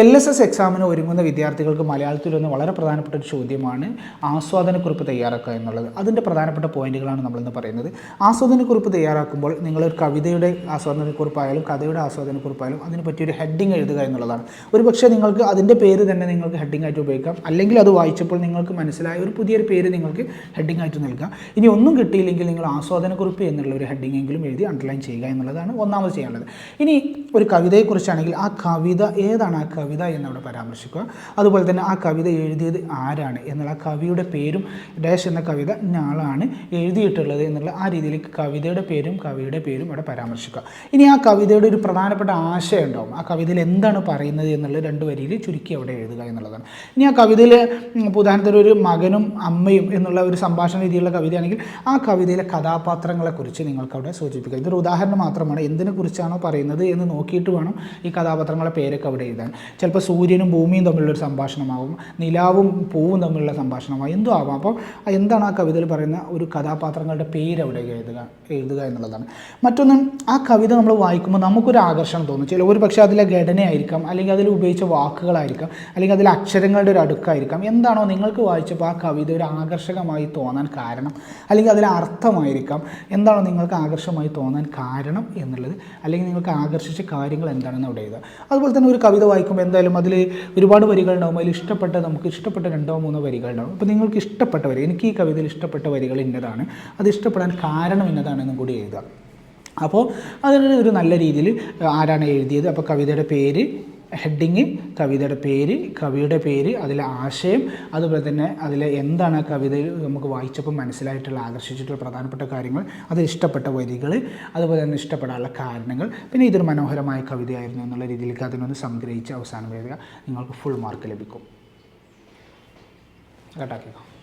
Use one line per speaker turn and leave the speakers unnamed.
L S S എക്സാമിന് ഒരുങ്ങുന്ന വിദ്യാർത്ഥികൾക്ക് മലയാളത്തിൽ ഒന്ന് വളരെ പ്രധാനപ്പെട്ട ഒരു ചോദ്യമാണ് ആസ്വാദനക്കുറിപ്പ് തയ്യാറാക്കുക എന്നുള്ളത്. അതിന്റെ പ്രധാനപ്പെട്ട പോയിന്റുകളാണ് നമ്മളിന്ന് പറയുന്നത്. ആസ്വാദനക്കുറിപ്പ് തയ്യാറാക്കുമ്പോൾ നിങ്ങളൊരു കവിതയുടെ ആസ്വാദനക്കുറിപ്പായാലും കഥയുടെ ആസ്വാദനക്കുറിപ്പായാലും അതിന് പറ്റിയൊരു ഹെഡിങ് എഴുതുക എന്നുള്ളതാണ്. ഒരു പക്ഷേ നിങ്ങൾക്ക് അതിന്റെ പേര് തന്നെ നിങ്ങൾക്ക് ഹെഡിങ് ആയിട്ട് ഉപയോഗിക്കാം. അല്ലെങ്കിൽ അത് വായിച്ചപ്പോൾ നിങ്ങൾക്ക് മനസ്സിലായ ഒരു പുതിയൊരു പേര് നിങ്ങൾക്ക് ഹെഡിങ് ആയിട്ട് നൽകാം. ഇനി ഒന്നും കിട്ടിയില്ലെങ്കിൽ നിങ്ങൾ ആസ്വാദനക്കുറിപ്പ് എന്നുള്ള ഒരു ഹെഡിങ് എങ്കിലും എഴുതി അണ്ടർലൈൻ ചെയ്യുക എന്നുള്ളതാണ് ഒന്നാമത് ചെയ്യാനുള്ളത്. ഇനി ഒരു കവിതയെക്കുറിച്ചാണെങ്കിൽ ആ കവിത ഏതാണ്? ആ കവിത എന്നവിടെ പരാമർശിക്കുക. അതുപോലെ തന്നെ ആ കവിത എഴുതിയത് ആരാണ് എന്നുള്ള കവിയുടെ പേരും ഡാഷ് എന്ന കവിത ഞാളാണ് എഴുതിയിട്ടുള്ളത് എന്നുള്ള ആ രീതിയിലേക്ക് കവിതയുടെ പേരും കവിയുടെ പേരും അവിടെ പരാമർശിക്കുക. ഇനി ആ കവിതയുടെ ഒരു പ്രധാനപ്പെട്ട ആശയം ഉണ്ടാവും ആ കവിതയിൽ എന്താണ് പറയുന്നത് എന്നുള്ള രണ്ട് വരിയിൽ ചുരുക്കി അവിടെ എഴുതുക എന്നുള്ളതാണ്. ഇനി ആ കവിതയിൽ ഉദാഹരണത്തിന് ഒരു മകനും അമ്മയും എന്നുള്ള ഒരു സംഭാഷണ രീതിയിലുള്ള കവിതയാണെങ്കിൽ ആ കവിതയിലെ കഥാപാത്രങ്ങളെക്കുറിച്ച് നിങ്ങൾക്ക് അവിടെ സൂചിപ്പിക്കുക ഇതൊരു ഉദാഹരണം മാത്രമാണ്. എന്തിനെക്കുറിച്ചാണോ പറയുന്നത് എന്ന് നോക്കിയിട്ട് വേണം ഈ കഥാപാത്രങ്ങളെ പേരൊക്കെ അവിടെ എഴുതാൻ. ചിലപ്പോൾ സൂര്യനും ഭൂമിയും തമ്മിലുള്ളൊരു സംഭാഷണമാകും നിലാവും പൂവും തമ്മിലുള്ള സംഭാഷണമാകും എന്തോ ആവാം. അപ്പോൾ എന്താണ് ആ കവിതയിൽ പറയുന്ന ഒരു കഥാപാത്രങ്ങളുടെ പേര് അവിടെ എഴുതുക എഴുതുക എന്നുള്ളതാണ്. മറ്റൊന്ന് ആ കവിത നമ്മൾ വായിക്കുമ്പോൾ നമുക്കൊരു ആകർഷണം തോന്നും. ചില ഒരു പക്ഷേ അതിലെ ഘടനയായിരിക്കാം അല്ലെങ്കിൽ അതിൽ ഉപയോഗിച്ച വാക്കുകളായിരിക്കാം അല്ലെങ്കിൽ അതിലെ അക്ഷരങ്ങളുടെ ഒരു അടുക്കായിരിക്കാം. എന്താണോ നിങ്ങൾക്ക് വായിച്ചപ്പോൾ ആ കവിത ഒരു ആകർഷകമായി തോന്നാൻ കാരണം അല്ലെങ്കിൽ അതിലെ അർത്ഥമായിരിക്കാം. എന്താണോ നിങ്ങൾക്ക് ആകർഷകമായി തോന്നാൻ കാരണം എന്നുള്ളത് അല്ലെങ്കിൽ നിങ്ങൾക്ക് ആകർഷിച്ച കാര്യങ്ങൾ എന്താണെന്ന് അവിടെ എഴുതുക. അതുപോലെ തന്നെ ഒരു കവിത വായിക്കുമ്പോൾ എന്തായാലും അതിൽ ഒരുപാട് വരികൾ ഉണ്ടാവും. അതിൽ ഇഷ്ടപ്പെട്ട നമുക്ക് ഇഷ്ടപ്പെട്ട രണ്ടോ മൂന്നോ വരികൾ ഉണ്ടാവും. അപ്പോൾ നിങ്ങൾക്ക് ഇഷ്ടപ്പെട്ട വരി എനിക്ക് ഈ കവിതയിൽ ഇഷ്ടപ്പെട്ട വരികൾ ഇന്നതാണ്. അത് ഇഷ്ടപ്പെടാൻ കാരണം ഇന്നതാണെന്നും കൂടി എഴുതുക അപ്പോൾ അതിന് ഒരു നല്ല രീതിയിൽ ആരാണ് എഴുതിയത്? അപ്പോൾ കവിതയുടെ പേര് ഹെഡിങ് കവിതയുടെ പേര് കവിയുടെ പേര് അതിലെ ആശയം അതുപോലെ തന്നെ അതിലെ എന്താണ് ആ കവിതയിൽ നമുക്ക് വായിച്ചപ്പോൾ മനസ്സിലായിട്ടുള്ള ആകർഷിച്ചിട്ടുള്ള പ്രധാനപ്പെട്ട കാര്യങ്ങൾ അത് ഇഷ്ടപ്പെട്ട വരികൾ അതുപോലെ തന്നെ ഇഷ്ടപ്പെടാനുള്ള കാരണങ്ങൾ പിന്നെ ഇതൊരു മനോഹരമായ കവിതയായിരുന്നു എന്നുള്ള രീതിയിലേക്ക് അതിനൊന്ന് സംഗ്രഹിച്ച് അവസാനം എഴുതുക. നിങ്ങൾക്ക് ഫുൾ മാർക്ക് ലഭിക്കും. കേട്ടാക്കിക്കോ.